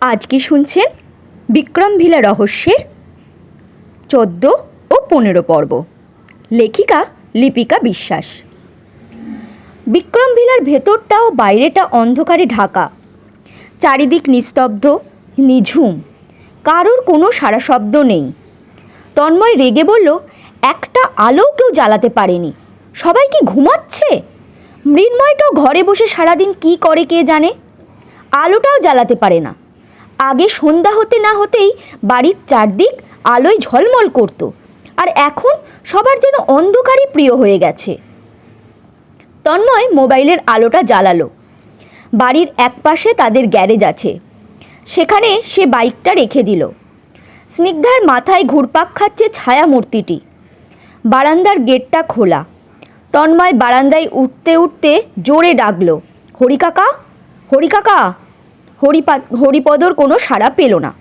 আজকে শুনছেন? বিক্রম ভিলা রহস্যের চোদ্দ ও পনেরো পর্ব। লেখিকা লিপিকা বিশ্বাস। বিক্রম ভিলার ভেতরটা বাইরেটা অন্ধকারে ঢাকা। চারিদিক নিস্তব্ধ, নিঝুম। কারোর কোনো সারা শব্দ নেই। তন্ময় রেগে বলল, একটা আলোও কেউ জ্বালাতে পারেনি। সবাই কি ঘুমাচ্ছে? মৃন্ময়টাও ঘরে বসে সারাদিন কি করে কে জানে? আলোটাও জ্বালাতে পারে না। আগে সন্ধ্যা হতে না হতেই বাড়ির চারদিক আলোয় ঝলমল করত। আর এখন সবার যেন অন্ধকারই প্রিয় হয়ে গেছে। তন্ময় মোবাইলের আলোটা জ্বালালো। বাড়ির একপাশে তাদের গ্যারেজ আছে। সেখানে সে বাইকটা রেখে দিল। স্নিগ্ধার মাথায় ঘুরপাক খাচ্ছে ছায়া মূর্তিটি বারান্দার গেটটা খোলা। তন্ময় বারান্দায় উঠতে উঠতে জোরে ডাকলো, হরিকাকা? হরিকাকা? হরিপা হরিপদর কোনো সাড়া পেল না।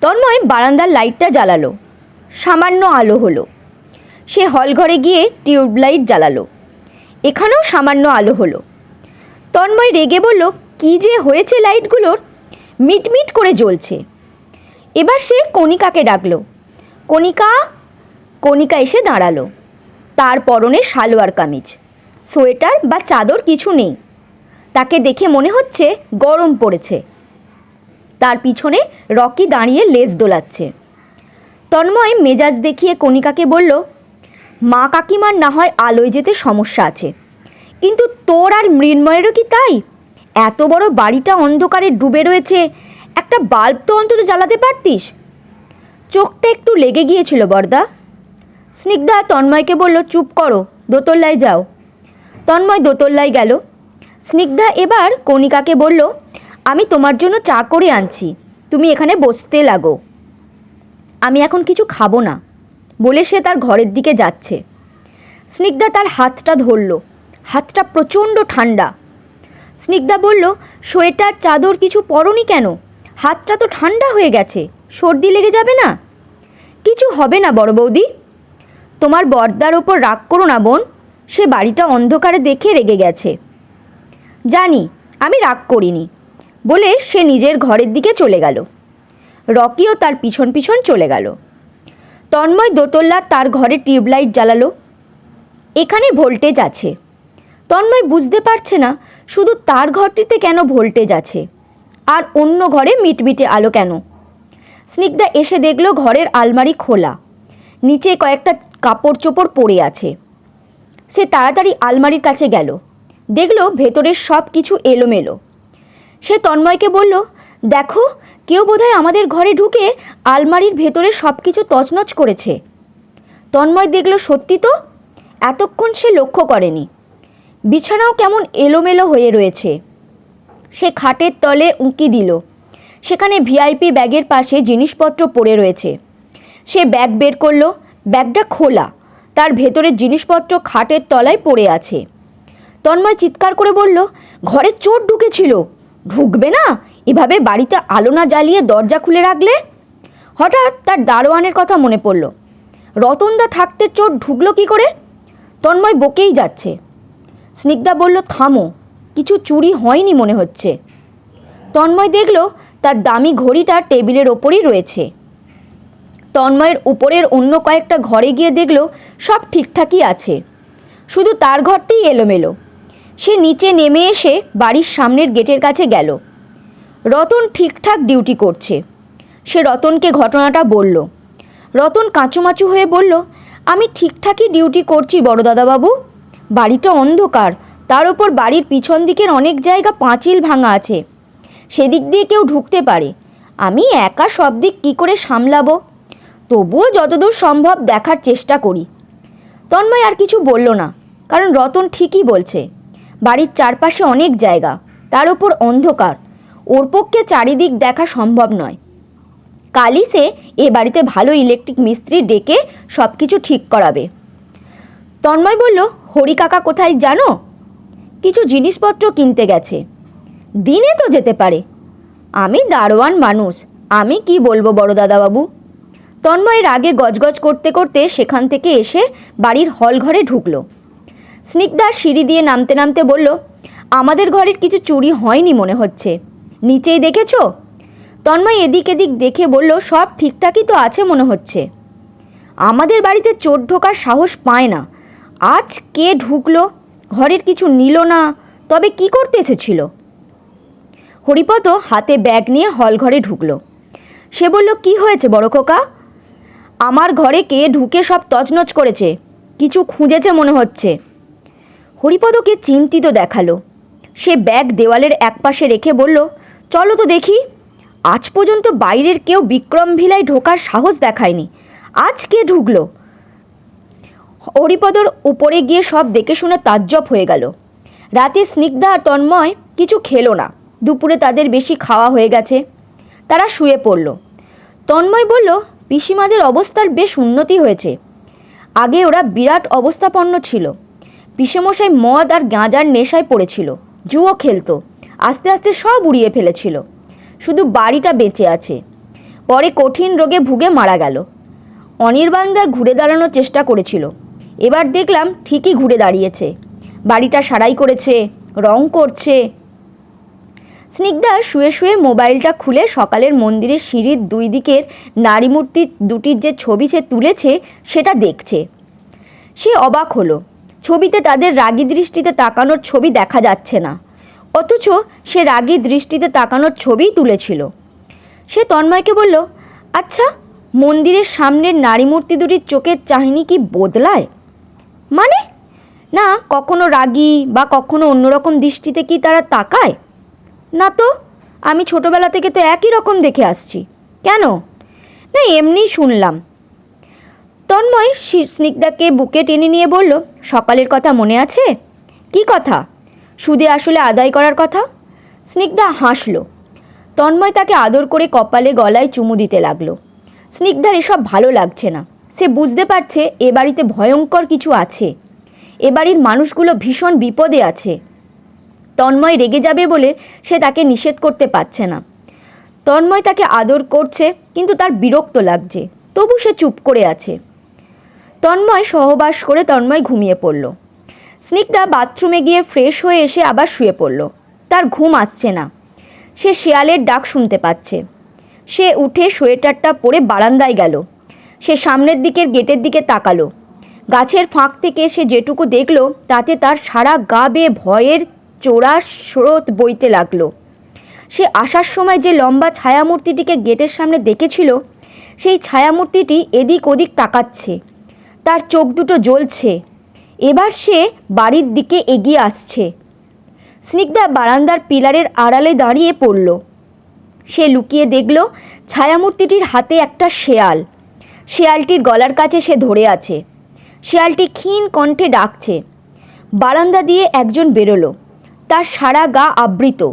তন্ময় বারান্দার লাইটটা জ্বালালো। সামান্য আলো হলো। সে হলঘরে গিয়ে টিউবলাইট জ্বালালো। এখানেও সামান্য আলো হলো। তন্ময় রেগে বলল, কী যে হয়েছে লাইটগুলোর মিটমিট করে জ্বলছে। এবার সে কণিকাকে ডাকলো। কণিকা কণিকা এসে দাঁড়াল। তার পরনে সালোয়ার কামিজ। সোয়েটার বা চাদর কিছু নেই। তাকে দেখে মনে হচ্ছে গরম পড়েছে। তার পিছনে রকি দাঁড়িয়ে লেজ দোলাচ্ছে। তন্ময় মেজাজ দেখিয়ে কণিকাকে বলল, মা কাকিমার না হয় আলোয় যেতে সমস্যা আছে। কিন্তু তোর আর মৃন্ময়েরও কি তাই? এত বড় বাড়িটা অন্ধকারে ডুবে রয়েছে, একটা বাল্ব তো অন্তত জ্বালাতে পারতিস? চোখটা একটু লেগে গিয়েছিল বর্দা। স্নিগ্ধা তন্ময়কে বলল, চুপ করো দোতল্লায় যাও। তন্ময় দোতল্লায় গেল। স্নিগ্ধা এবার কণিকাকে বলল, আমি তোমার জন্য চা করে আনছি। তুমি এখানে বসতে লাগো। আমি এখন কিছু খাব না। বলে সে তার ঘরের দিকে যাচ্ছে। স্নিগ্ধা তার হাতটা ধরল। হাতটা প্রচণ্ড ঠান্ডা। স্নিগ্ধা বলল, সোয়েটার, চাদর কিছু পরনি কেন? হাতটা তো ঠান্ডা হয়ে গেছে। সর্দি লেগে যাবে না? কিছু হবে না, বড় বৌদি। তোমার বর্দার ওপর রাগ করো না বোন। সে বাড়িটা অন্ধকারে দেখে রেগে গেছে। জানি, আমি রাগ করিনি, বলে সে নিজের ঘরের দিকে চলে গেল। রকিও তার পিছন পিছন চলে গেল। তন্ময় দোতল্লা তার ঘরে টিউবলাইট জ্বালালো। এখানে ভোল্টেজ আছে। তন্ময় বুঝতে পারছে না, শুধু তার ঘরটিতে কেন ভোল্টেজ আছে, আর অন্য ঘরে মিটমিটে আলো কেন? স্নিগ্ধা এসে দেখল ঘরের আলমারি খোলা, নিচে কয়েকটা কাপড় চোপড় পড়ে আছে। সে তাড়াতাড়ি আলমারির কাছে গেল। দেখল ভেতরের সব কিছু এলোমেলো। সে তন্ময়কে বলল, দেখো, কেউ বোধহয় আমাদের ঘরে ঢুকে আলমারির ভেতরে সব কিছু তছনছ করেছে তন্ময় দেখল, সত্যি তো? এতক্ষণ সে লক্ষ্য করেনি। বিছানাও কেমন এলোমেলো হয়ে রয়েছে সে খাটের তলে উঁকি দিল। সেখানে ভিআইপি ব্যাগের পাশে জিনিসপত্র পড়ে রয়েছে। সে ব্যাগ বের করল। ব্যাগটা খোলা। তার ভেতরের জিনিসপত্র খাটের তলায় পড়ে আছে। তন্ময় চিৎকার করে বলল, ঘরে চোর ঢুকেছিল। ঢুকবে না? এভাবে বাড়িতে আলো না জ্বালিয়ে দরজা খুলে রাখলে? হঠাৎ তার দারোয়ানের কথা মনে পড়ল। রতনদা থাকতে চোর ঢুকলো কি করে? তন্ময় বকেই যাচ্ছে। স্নিগ্ধা বলল, থামো, কিছু চুরি হয়নি মনে হচ্ছে। তন্ময় দেখল, তার দামি ঘড়িটা টেবিলের ওপরই রয়েছে। তন্ময়ের উপরের অন্য কয়েকটা ঘরে গিয়ে দেখল, সব ঠিকঠাকই আছে। শুধু তার ঘরটিই এলোমেলো। সে নিচে নেমে এসে বাড়ির সামনের গেটের কাছে গেল। রতন ঠিকঠাক ডিউটি করছে। সে রতনকে ঘটনাটা বলল। রতন কাঁচুমাচু হয়ে বলল, আমি ঠিকঠাকই ডিউটি করছি বড় দাদাবাবু বাড়িটা অন্ধকার। তার ওপর বাড়ির পিছন দিকের অনেক জায়গা পাঁচিল ভাঙা আছে। সেদিক দিয়ে কেউ ঢুকতে পারে। আমি একা সব দিক কী করে সামলাবো? তবুও যতদূর সম্ভব দেখার চেষ্টা করি। তন্ময় আর কিছু বলল না, কারণ রতন ঠিকই বলছে। বাড়ির চারপাশে অনেক জায়গা, তার উপর অন্ধকার। ওর পক্ষে চারিদিক দেখা সম্ভব নয়। কালই সে এ বাড়িতে ভালো ইলেকট্রিক মিস্ত্রি ডেকে সব কিছু ঠিক করাবে। তন্ময় বলল, হরি কাকা কোথায় জানো? কিছু জিনিসপত্র কিনতে গেছে। দিনে তো যেতে পারে। আমি দারোয়ান মানুষ, আমি কি বলব বড় দাদাবাবু? তন্ময়ের আগে গজগজ করতে করতে সেখান থেকে এসে বাড়ির হল ঘরে ঢুকলো। স্নিগ্ধা সিঁড়ি দিয়ে নামতে নামতে বলল, আমাদের ঘরের কিছু চুরি হয়নি মনে হচ্ছে। নিচেই দেখেছ? তন্ময় এদিক এদিক দেখে বলল, সব ঠিকঠাকই তো আছে মনে হচ্ছে। আমাদের বাড়িতে চোর ঢোকার সাহস পায় না। আজ কে ঢুকলো? ঘরের কিছু নিল না। তবে কি করতে এসেছিল? হরিপদ হাতে ব্যাগ নিয়ে হল ঘরে ঢুকলো। সে বলল, কি হয়েছে বড় খোকা? আমার ঘরে কে ঢুকে সব তছনছ করেছে। কিছু খুঁজেছে মনে হচ্ছে। হরিপদকে চিন্তিত দেখাল। সে ব্যাগ দেওয়ালের একপাশে রেখে বলল, চলো তো দেখি। আজ পর্যন্ত বাইরের কেউ বিক্রম ভিলায় ঢোকার সাহস দেখায়নি। আজ কে ঢুকলো? হরিপদর উপরে গিয়ে সব দেখে শুনে তাজ্জব হয়ে গেল। রাতে স্নিগ্ধা আর তন্ময় কিছু খেলো না। দুপুরে তাদের বেশি খাওয়া হয়ে গেছে। তারা শুয়ে পড়ল। তন্ময় বলল, পিসিমাদের অবস্থার বেশ উন্নতি হয়েছে। আগে ওরা বিরাট অবস্থাপন্ন ছিল। পিসেমশাই মদ আর গাঁজার নেশায় পড়েছিল, জুয়ো খেলতো, আস্তে আস্তে সব উড়িয়ে ফেলেছিল। শুধু বাড়িটা বেঁচে আছে। পরে কঠিন রোগে ভুগে মারা গেল। অনির্বাণদার ঘুরে দাঁড়ানোর চেষ্টা করেছিল। এবার দেখলাম ঠিকই ঘুরে দাঁড়িয়েছে। বাড়িটা সারাই করেছে, রং করছে। স্নিগ্ধা শুয়ে শুয়ে মোবাইলটা খুলে সকালের মন্দিরের সিঁড়ির দুই দিকের নারী মূর্তি দুটির যে ছবি সে তুলেছে, সেটা দেখছে। সে অবাক হলো। ছবিতে তাদের রাগী দৃষ্টিতে তাকানোর ছবি দেখা যাচ্ছে না। অথচ সে রাগী দৃষ্টিতে তাকানোর ছবিই তুলেছিল। সে তন্ময়কে বলল আচ্ছা মন্দিরের সামনের নারী মূর্তি দুটির চোখের চাহিনি কি বদলায়? মানে? না, কখনো রাগী বা কখনো অন্যরকম দৃষ্টিতে কি তারা তাকায়? না তো, আমি ছোটবেলা থেকে তো একই রকম দেখে আসছি। কেন? না, এমনিই শুনলাম। তন্ময় স্নিগ্ধাকে বুকে টেনে নিয়ে বলল, সকালের কথা মনে আছে? কি কথা? সুদে আসলে আদায় করার কথা? স্নিগ্ধা হাসল। তন্ময় তাকে আদর করে কপালে গলায় চুমু দিতে লাগল। স্নিগ্ধার এসব ভালো লাগছে না। সে বুঝতে পারছে এ বাড়িতে ভয়ঙ্কর কিছু আছে। এ বাড়ির মানুষগুলো ভীষণ বিপদে আছে। তন্ময় রেগে যাবে বলে সে তাকে নিষেধ করতে পারছে না। তন্ময় তাকে আদর করছে, কিন্তু তার বিরক্ত লাগছে। তবু সে চুপ করে আছে। তন্ময় সহবাস করে তন্ময় ঘুমিয়ে পড়ল। স্নিগ্ধা বাথরুমে গিয়ে ফ্রেশ হয়ে এসে আবার শুয়ে পড়ল। তার ঘুম আসছে না। সে শেয়ালের ডাক শুনতে পাচ্ছে। সে উঠে সোয়েটারটা পরে বারান্দায় গেল। সে সামনের দিকের গেটের দিকে তাকালো। গাছের ফাঁক থেকে সে যেটুকু দেখল, তাতে তার সারা গা বেয়ে ভয়ের চোরা স্রোত বইতে লাগল। সে আসার সময় যে লম্বা ছায়ামূর্তিটিকে গেটের সামনে দেখেছিল, সেই ছায়ামূর্তিটি এদিক ওদিক তাকাচ্ছে। তার চোখ দুটো জ্বলছে। এবার সে বাড়ির দিকে এগিয়ে আসছে। স্নিগ্ধা বারান্দার পিলারের আড়ালে দাঁড়িয়ে পড়ল। সে লুকিয়ে দেখল ছায়ামূর্তিটির হাতে একটা শেয়াল। শেয়ালটির গলার কাছে সে ধরে আছে। শেয়ালটি ক্ষীণ কণ্ঠে ডাকছে। বারান্দা দিয়ে একজন বেরোলো। তার সারা গা আবৃত।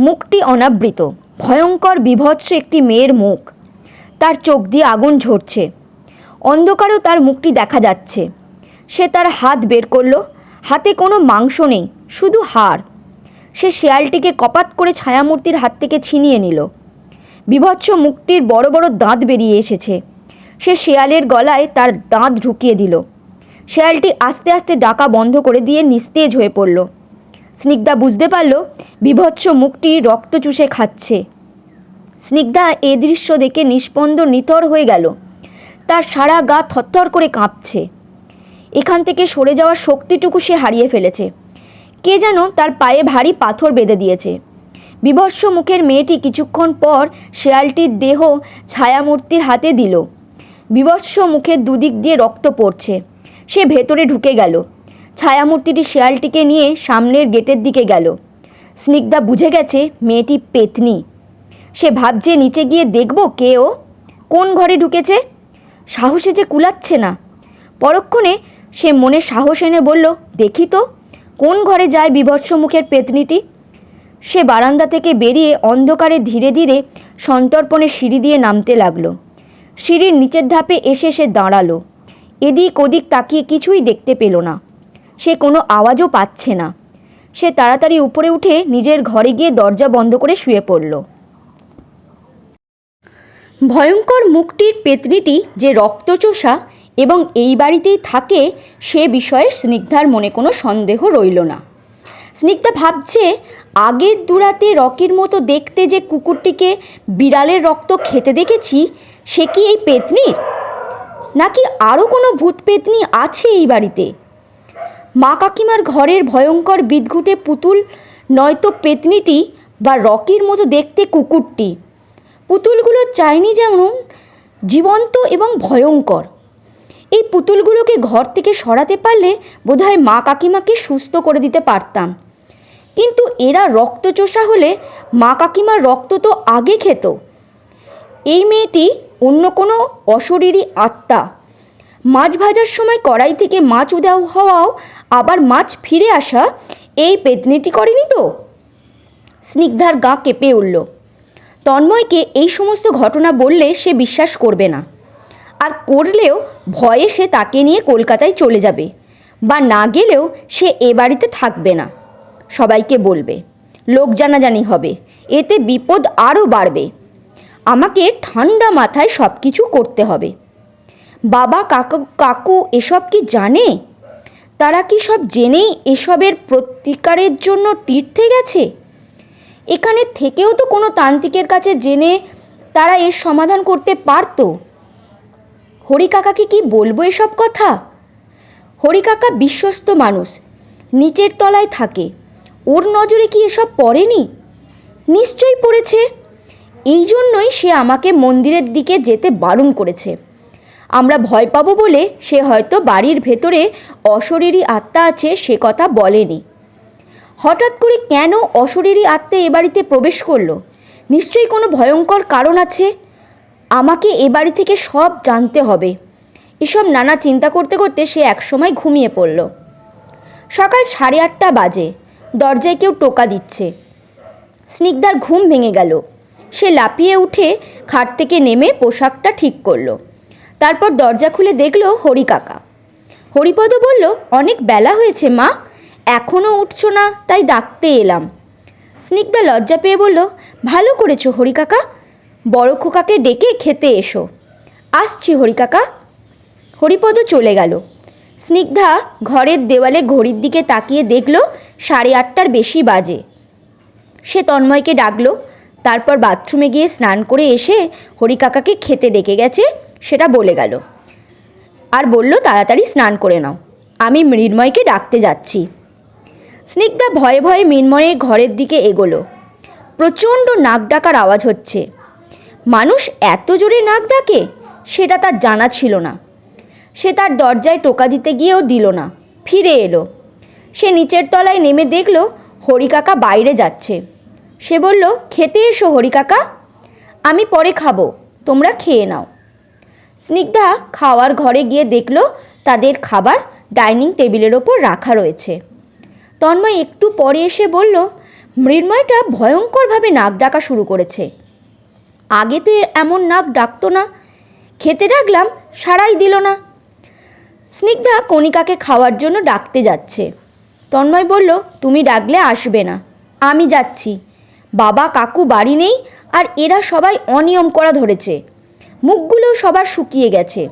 মুখটি অনাবৃত। ভয়ঙ্কর বিভৎস একটি মেয়ের মুখ। তার চোখ দিয়ে আগুন ঝরছে। অন্ধকারেও তার মুখটি দেখা যাচ্ছে। সে তার হাত বের করল। হাতে কোনো মাংস নেই, শুধু হাড়। সে শেয়ালটিকে কপাত করে ছায়ামূর্তির হাত থেকে ছিনিয়ে নিল। বিভৎস মুক্তির বড় বড় দাঁত বেরিয়ে এসেছে। সে শেয়ালের গলায় তার দাঁত ঢুকিয়ে দিল। শেয়ালটি আস্তে আস্তে ডাকা বন্ধ করে দিয়ে নিস্তেজ হয়ে পড়ল। স্নিগ্ধা বুঝতে পারল, বিভৎস মুখটি রক্ত চুষে খাচ্ছে। স্নিগ্ধা এ দৃশ্য দেখে নিষ্পন্দ নিতর হয়ে গেল। তার সারা গা থরথর করে কাঁপছে। এখান থেকে সরে যাওয়ার শক্তিটুকু সে হারিয়ে ফেলেছে। কে যেন তার পায়ে ভারী পাথর বেঁধে দিয়েছে। বিভৎস মুখের মেয়েটি কিছুক্ষণ পর শেয়ালটির দেহ ছায়ামূর্তির হাতে দিল। বিভৎস মুখের দুদিক দিয়ে রক্ত পড়ছে। সে ভেতরে ঢুকে গেল। ছায়ামূর্তিটি শেয়ালটিকে নিয়ে সামনের গেটের দিকে গেল। স্নিগ্ধা বুঝে গেছে মেয়েটি পেতনি। সে ভাবছে, নিচে গিয়ে দেখব কে ও? কোন ঘরে ঢুকেছে? সাহসে যে কুলাচ্ছে না। পরক্ষণে সে মনে সাহস এনে বলল, দেখি তো, কোন ঘরে যায় বিভৎস মুখের পেতনিটি? সে বারান্দা থেকে বেরিয়ে অন্ধকারে ধীরে ধীরে সন্তর্পণে সিঁড়ি দিয়ে নামতে লাগল। সিঁড়ির নিচের ধাপে এসে সে দাঁড়াল। এদিক ওদিক তাকিয়ে কিছুই দেখতে পেল না। সে কোনো আওয়াজও পাচ্ছে না। সে তাড়াতাড়ি উপরে উঠে নিজের ঘরে গিয়ে দরজা বন্ধ করে শুয়ে পড়ল। ভয়ঙ্কর মুখটির পেতনিটি যে রক্তচোষা এবং এই বাড়িতেই থাকে, সে বিষয়ে স্নিগ্ধার মনে কোনো সন্দেহ রইল না। স্নিগ্ধা ভাবছে, আগের দুরাতে রকির মতো দেখতে যে কুকুরটিকে বিড়ালের রক্ত খেতে দেখেছি, সে কি এই পেতনির? নাকি আরও কোনো ভূত পেতনি আছে এই বাড়িতে? মা কাকিমার ঘরের ভয়ঙ্কর বিদঘুটে পুতুল, নয়তো পেতনিটি বা রকির মতো দেখতে কুকুরটি। পুতুলগুলো চাইনি যেমন জীবন্ত এবং ভয়ঙ্কর। এই পুতুলগুলোকে ঘর থেকে সরাতে পারলে বোধহয় মা কাকিমাকে সুস্থ করে দিতে পারতাম। কিন্তু এরা রক্তচোষা হলে মা কাকিমার রক্ত তো আগে খেত। এই মেয়েটি অন্য কোনো অশরীরী আত্মা। মাছ ভাজার সময় কড়াই থেকে মাছ উদাও হওয়াও আবার মাছ ফিরে আসা এই পেতনিটি করেনি তো? স্নিগ্ধার গা কেঁপে উঠল। তন্ময়কে এই সমস্ত ঘটনা বললে সে বিশ্বাস করবে না। আর করলেও ভয়ে সে তাকে নিয়ে কলকাতায় চলে যাবে বা না গেলেও সে এ বাড়িতে থাকবে না, সবাইকে বলবে। লোক জানাজানি হবে, এতে বিপদ আরও বাড়বে। আমাকে ঠান্ডা মাথায় সব কিছু করতে হবে। বাবা, কাকু কাকু এসব কি জানে? তারা কি সব জেনেই এসবের প্রতিকারের জন্য তীর্থে গেছে? এখানে থেকেও তো কোনো তান্ত্রিকের কাছে জেনে তারা এর সমাধান করতে পারতো? হরি কাকাকে কি বলব এসব কথা? হরি কাকা বিশ্বস্ত মানুষ, নিচের তলায় থাকে। ওর নজরে কি এসব পড়েনি? নিশ্চয়ই পড়েছে। এই জন্যই সে আমাকে মন্দিরের দিকে যেতে বারণ করেছে। আমরা ভয় পাবো বলে সে হয়তো বাড়ির ভেতরে অশরীরী আত্মা আছে সে কথা বলেনি। হঠাৎ করে কেন অশরীরী আত্মা এ বাড়িতে প্রবেশ করল? নিশ্চয়ই কোনো ভয়ঙ্কর কারণ আছে? আমাকে এ বাড়ি থেকে সব জানতে হবে। এসব নানা চিন্তা করতে করতে সে একসময় ঘুমিয়ে পড়ল। সকাল সাড়ে আটটা বাজে। দরজায় কেউ টোকা দিচ্ছে। স্নিগ্ধার ঘুম ভেঙে গেল। সে লাপিয়ে উঠে খাট থেকে নেমে পোশাকটা ঠিক করল। তারপর দরজা খুলে দেখল হরি কাকা হরিপদ বলল, অনেক বেলা হয়েছে মা। এখনও উঠছো না, তাই ডাকতে এলাম। স্নিগ্ধা লজ্জা পেয়ে বলল, ভালো করেছ হরিকাকা বড় খোকাকে ডেকে খেতে এসো। আসছি হরিকাকা হরিপদ চলে গেল। স্নিগ্ধা ঘরের দেওয়ালে ঘড়ির দিকে তাকিয়ে দেখল, সাড়ে আটটার বেশি বাজে। সে তন্ময়কে ডাকলো, তারপর বাথরুমে গিয়ে স্নান করে এসে হরি কাকাকে খেতে ডেকে গেছে, সেটা বলে গেল। আর বলল, তাড়াতাড়ি স্নান করে নাও। আমি মৃন্ময়কে ডাকতে যাচ্ছি। স্নিগ্ধা ভয়ে ভয়ে মৃন্ময়ের ঘরের দিকে এগোলো। প্রচণ্ড নাক ডাকার আওয়াজ হচ্ছে। মানুষ এত জোরে নাক ডাকে, সেটা তার জানা ছিল না। সে তার দরজায় টোকা দিতে গিয়েও দিল না, ফিরে এলো। সে নিচের তলায় নেমে দেখল হরিকাকা বাইরে যাচ্ছে। সে বলল, খেতে এসো হরিকাকা, আমি পরে খাব, তোমরা খেয়ে নাও। স্নিগ্ধা খাওয়ার ঘরে গিয়ে দেখল তাদের খাবার ডাইনিং টেবিলের ওপর রাখা রয়েছে। তন্ময় একটু পরে এসে বলল, মৃন্ময়টা ভয়ঙ্করভাবে নাক ডাকা শুরু করেছে। আগে তো এমন নাক ডাকতো না। খেতে ডাকলাম সারাই দিল না। স্নিগ্ধা কণিকাকে খাওয়ার জন্য ডাকতে যাচ্ছে। তন্ময় বলল, তুমি ডাকলে আসবে না। আমি যাচ্ছি। বাবা, কাকু বাড়ি নেই আর এরা সবাই অনিয়ম করা ধরেছে। মুখগুলোও সবার শুকিয়ে গেছে।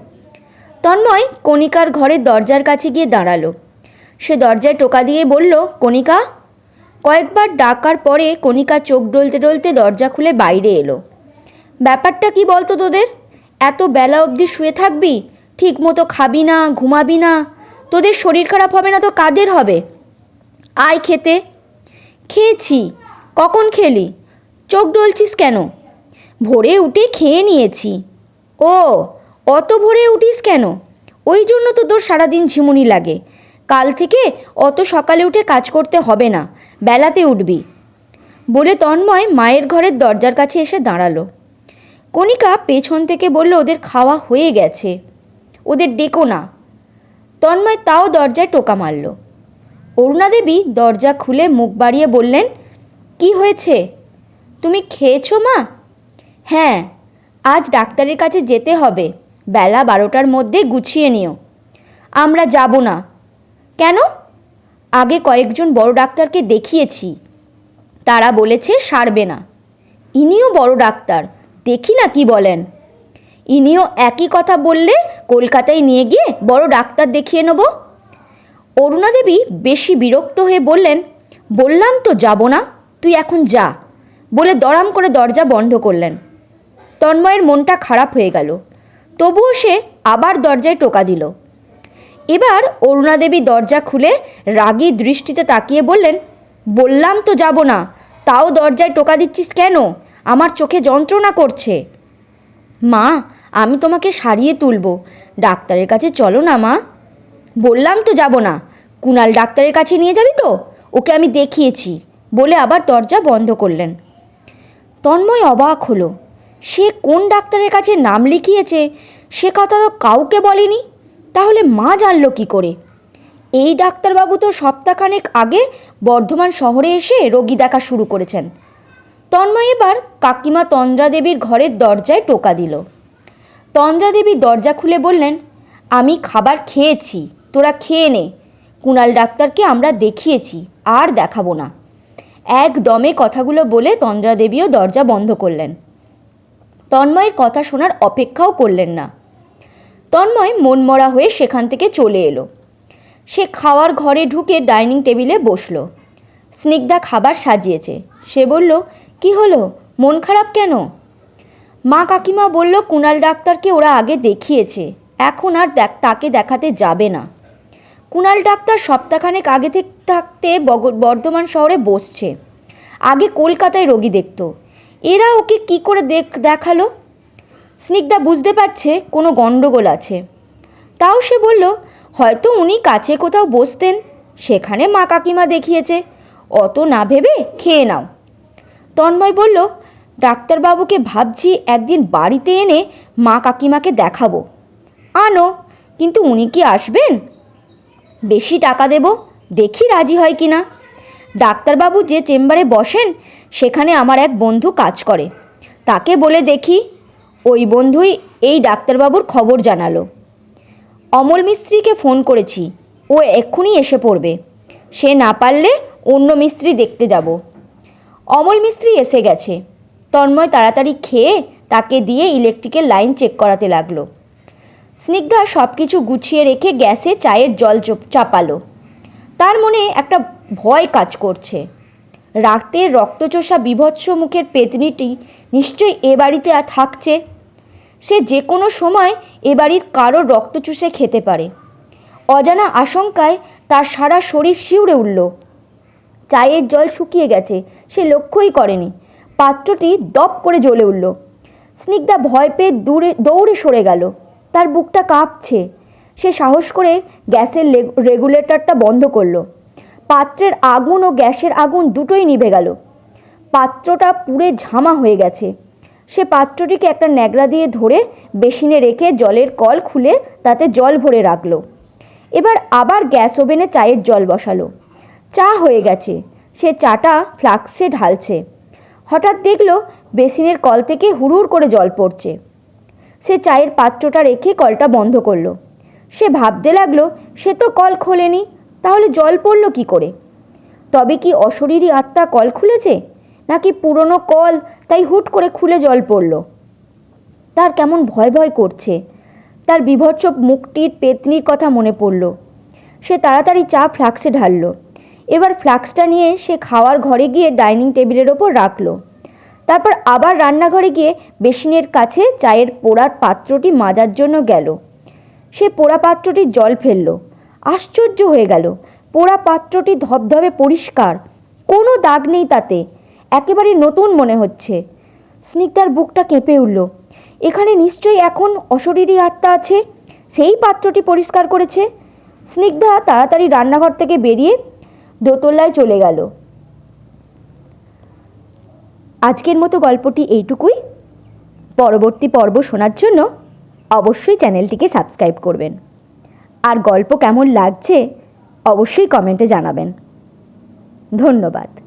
তন্ময় কণিকার ঘরের দরজার কাছে গিয়ে দাঁড়াল। সে দরজায় টোকা দিয়ে বলল, কণিকা? কয়েকবার ডাকার পরে কণিকা চোখ ডলতে ডলতে দরজা খুলে বাইরে এলো। ব্যাপারটা কি বলতো তোদের? এত বেলা অবধি শুয়ে থাকবি? ঠিক মতো খাবি না, ঘুমাবি না? তোদের শরীর খারাপ হবে না তো কাদের হবে? আয় খেতে। খেয়েছি। কখন খেলি? চোখ ডলছিস কেন? ভোরে উঠে খেয়ে নিয়েছি। ও, অত ভোরে উঠিস কেন? ওই জন্য তো তোর সারাদিন ঝিমুনি লাগে। কাল থেকে অত সকালে উঠে কাজ করতে হবে না, বেলাতে উঠবি। বলে তন্ময় মায়ের ঘরের দরজার কাছে এসে দাঁড়াল। কণিকা পেছন থেকে বলল, ওদের খাওয়া হয়ে গেছে। ওদের ডেকো না। তন্ময় তাও দরজায় টোকা মারল। অরুণা দেবী দরজা খুলে মুখ বাড়িয়ে বললেন, কি হয়েছে? তুমি খেয়েছো মা? হ্যাঁ আজ ডাক্তারের কাছে যেতে হবে। বেলা বারোটার মধ্যে গুছিয়ে নিও। আমরা যাব না। কেন? আগে কয়েকজন বড় ডাক্তারকে দেখিয়েছি। তারা বলেছে সারবে না। ইনিও বড় ডাক্তার, দেখি না কি বলেন। ইনিও একই কথা বললে কলকাতায় নিয়ে গিয়ে বড় ডাক্তার দেখিয়ে নেব। অরুণা দেবী বেশি বিরক্ত হয়ে বললেন, বললাম তো যাব না, তুই তুই এখন যা। বলে দড়াম করে দরজা বন্ধ করলেন। তন্ময়ের মনটা খারাপ হয়ে গেল। তবুও সে আবার দরজায় টোকা দিল। এবার অরুণাদেবী দরজা খুলে রাগী দৃষ্টিতে তাকিয়ে বললেন, বললাম তো যাব না, তাও দরজায় টোকা দিচ্ছিস কেন? আমার চোখে যন্ত্রণা করছে। মা, আমি তোমাকে সারিয়ে তুলবো। ডাক্তারের কাছে চলো না, মা। বললাম তো যাব না কুনাল ডাক্তারের কাছে নিয়ে যাবি তো? ওকে আমি দেখিয়েছি। বলে আবার দরজা বন্ধ করলেন। তন্ময় অবাক হলো, সে কোন ডাক্তারের কাছে নাম লিখিয়েছে? সে কথা তো কাউকে বলেনি। তাহলে মা জানলো কি করে? এই ডাক্তারবাবু তো সপ্তাহখানেক আগে বর্ধমান শহরে এসে রোগী দেখা শুরু করেছেন। তন্ময় এবার কাকিমা তন্দ্রা দেবীর ঘরের দরজায় টোকা দিল। তন্দ্রা দেবী দরজা খুলে বললেন, আমি খাবার খেয়েছি, তোরা খেয়ে নে। কুণাল ডাক্তারকে আমরা দেখিয়েছি, আর দেখাবো না। একদমে কথাগুলো বলে তন্দ্রা দেবীও দরজা বন্ধ করলেন। তন্ময়ের কথা শোনার অপেক্ষাও করলেন না। তন্ময় মনমরা হয়ে সেখান থেকে চলে এলো। সে খাওয়ার ঘরে ঢুকে ডাইনিং টেবিলে বসল। স্নিগ্ধা খাবার সাজিয়েছে। সে বলল, কি হলো? মন খারাপ কেন? মা কাকিমা বলল কুণাল ডাক্তারকে ওরা আগে দেখিয়েছে। এখন আর তাকে দেখাতে যাবে না। কুণাল ডাক্তার সপ্তাহখানেক আগে থেকে, থাকতে বর্ধমান শহরে বসছে। আগে কলকাতায় রোগী দেখতো। এরা ওকে কি করে দেখ, দেখাল? স্নিগ্ধা বুঝতে পারছে কোনো গণ্ডগোল আছে। তাও সে বলল, হয়তো উনি কাছে কোথাও বসতেন, সেখানে মা কাকিমা দেখিয়েছে। অত না ভেবে খেয়ে নাও। তন্ময় বলল, ডাক্তারবাবুকে ভাবছি একদিন বাড়িতে এনে মা কাকিমাকে দেখাবো। আনো, কিন্তু উনি কি আসবেন? বেশি টাকা দেব, দেখি রাজি হয় কি না। ডাক্তারবাবু যে চেম্বারে বসেন, সেখানে আমার এক বন্ধু কাজ করে। তাকে বলে দেখি ওই বন্ধুই এই ডাক্তারবাবুর খবর জানালো। অমল মিস্ত্রিকে ফোন করেছি, ও এক্ষুনি এসে পড়বে। সে না পারলে অন্য মিস্ত্রি দেখতে যাব। অমল মিস্ত্রি এসে গেছে। তন্ময় তাড়াতাড়ি খেয়ে তাকে দিয়ে ইলেকট্রিকের লাইন চেক করাতে লাগল। স্নিগ্ধা সব কিছু গুছিয়ে রেখে গ্যাসে চায়ের জল চোপ- চাপালো। তার মনে একটা ভয় কাজ করছে। রাতের রক্তচোষা বিভৎস মুখের পেতনিটি নিশ্চয়ই এ বাড়িতে থাকছে? সে যে কোনো সময় এ বাড়ির কারোর রক্ত চুষে খেতে পারে। অজানা আশঙ্কায় তার সারা শরীর শিউরে উঠল। চায়ের জল শুকিয়ে গেছে, সে লক্ষ্যই করেনি। পাত্রটি দপ করে জ্বলে উঠল। স্নিগ্ধা ভয় পেয়ে দূরে, দৌড়ে সরে গেল। তার বুকটা কাঁপছে। সে সাহস করে গ্যাসের রেগুলেটরটা বন্ধ করল। পাত্রের আগুন ও গ্যাসের আগুন দুটোই নিভে গেল। পাত্রটা পুড়ে ঝামা হয়ে গেছে। সে পাত্রটিকে একটা ন্যাকড়া দিয়ে ধরে বেসিনে রেখে জলের কল খুলে তাতে জল ভরে রাখল। এবার আবার গ্যাস ওভেনে চায়ের জল বসালো। চা হয়ে গেছে। সে চাটা ফ্লাক্সে ঢালছে। হঠাৎ দেখল বেসিনের কল থেকে হুড়ুর করে জল পড়ছে। সে চায়ের পাত্রটা রেখে কলটা বন্ধ করল। সে ভাবতে লাগল, সে তো কল খোলেনি, তাহলে জল পড়ল কি করে? তবে কি অশরীরী আত্মা কল খুলেছে? নাকি পুরনো কল তাই হুট করে খুলে জল পড়ল। তার কেমন ভয় ভয় করছে। তার বিভৎস মুখটির পেতনির কথা মনে পড়ল। সে তাড়াতাড়ি চা ফ্লাক্সে ঢালল। এবার ফ্লাক্সটা নিয়ে সে খাওয়ার ঘরে গিয়ে ডাইনিং টেবিলের ওপর রাখল। তারপর আবার রান্নাঘরে গিয়ে বেসিনের কাছে চায়ের পোড়ার পাত্রটি মাজার জন্য গেল। সে পোড়া পাত্রটির জল ফেলল। আশ্চর্য হয়ে গেল। পোড়া পাত্রটি ধবধবে পরিষ্কার। কোনো দাগ নেই তাতে। একেবারে নতুন মনে হচ্ছে। স্নিগ্ধার বুকটা কেঁপে উঠল। এখানে নিশ্চয়ই এখন অশরীরী আত্মা আছে? সেই পাত্রটি পরিষ্কার করেছে? স্নিগ্ধা তাড়াতাড়ি রান্নাঘর থেকে বেরিয়ে দোতলায় চলে গেল। আজকের মতো গল্পটি এইটুকুই। পরবর্তী পর্ব শোনার জন্য অবশ্যই চ্যানেলটিকে সাবস্ক্রাইব করবেন। আর গল্প কেমন লাগছে অবশ্যই কমেন্টে জানাবেন। ধন্যবাদ।